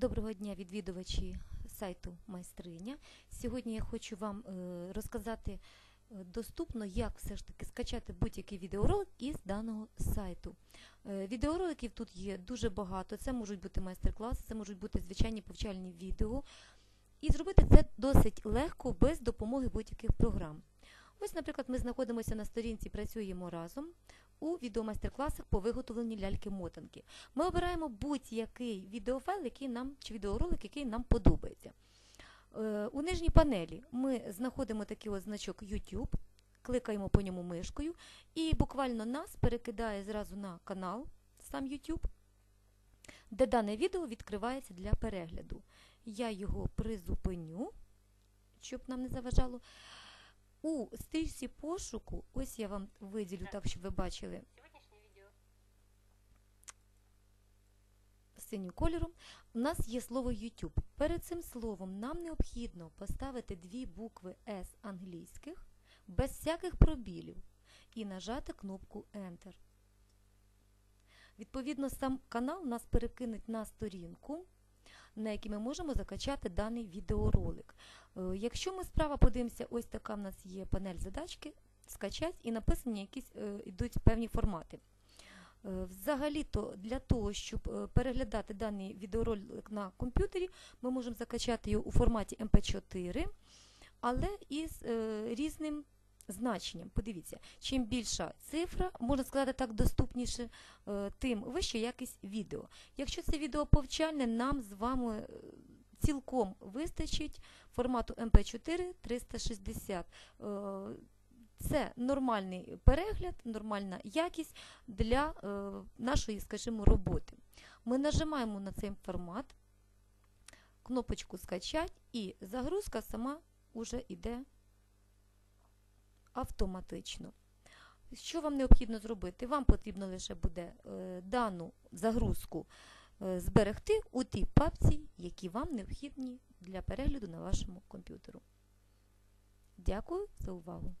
Доброго дня, відвідувачі сайту Майстриня. Сьогодні я хочу вам е, розказати е, доступно, як все ж таки скачати будь-який відеоролик із даного сайту. Е, Відеороликів тут є дуже багато. Це можуть бути майстер-класи, це можуть бути звичайні повчальні відео. І зробити це досить легко без допомоги будь-яких програм. Ось, наприклад, ми знаходимося на сторінці Працюємо разом у відеомайстер-класах по виготовленню ляльки-мотанки. Ми обираємо будь-який відеофайл, який нам, чи відеоролик, який нам подобається. Е, у нижній панелі ми знаходимо такий ось значок YouTube, кликаємо по ньому мишкою, і буквально нас перекидає зразу на канал, сам YouTube, де дане відео відкривається для перегляду. Я його призупиню, щоб нам не заважало. У стрічці пошуку, ось я вам виділю так, щоб ви бачили синім кольором, у нас є слово YouTube. Перед цим словом нам необхідно поставити дві букви S англійських без всяких пробілів і нажати кнопку Enter. Відповідно, сам канал нас перекинуть на сторінку, на якій ми можемо закачати даний відеоролик. Е, Якщо ми справа подивимося, ось така в нас є панель задачки, скачать і написані якісь е, йдуть певні формати. Е, Взагалі-то для того, щоб е, переглядати даний відеоролик на комп'ютері, ми можемо закачати його у форматі MP4, але із е, різним значенням. Подивіться, чим більша цифра, можна сказати так доступніше, е, тим вища якість відео. Якщо це відео повчальне, нам з вами е, цілком вистачить формату MP4 360. Е, Це нормальний перегляд, нормальна якість для нашої, скажімо, роботи. Ми нажимаємо на цей формат, кнопочку скачать, і загрузка сама вже йде автоматично. Що вам необхідно зробити? Вам потрібно лише буде е, дану загрузку е, зберегти у тій папці, які вам необхідні для перегляду на вашому комп'ютеру. Дякую за увагу!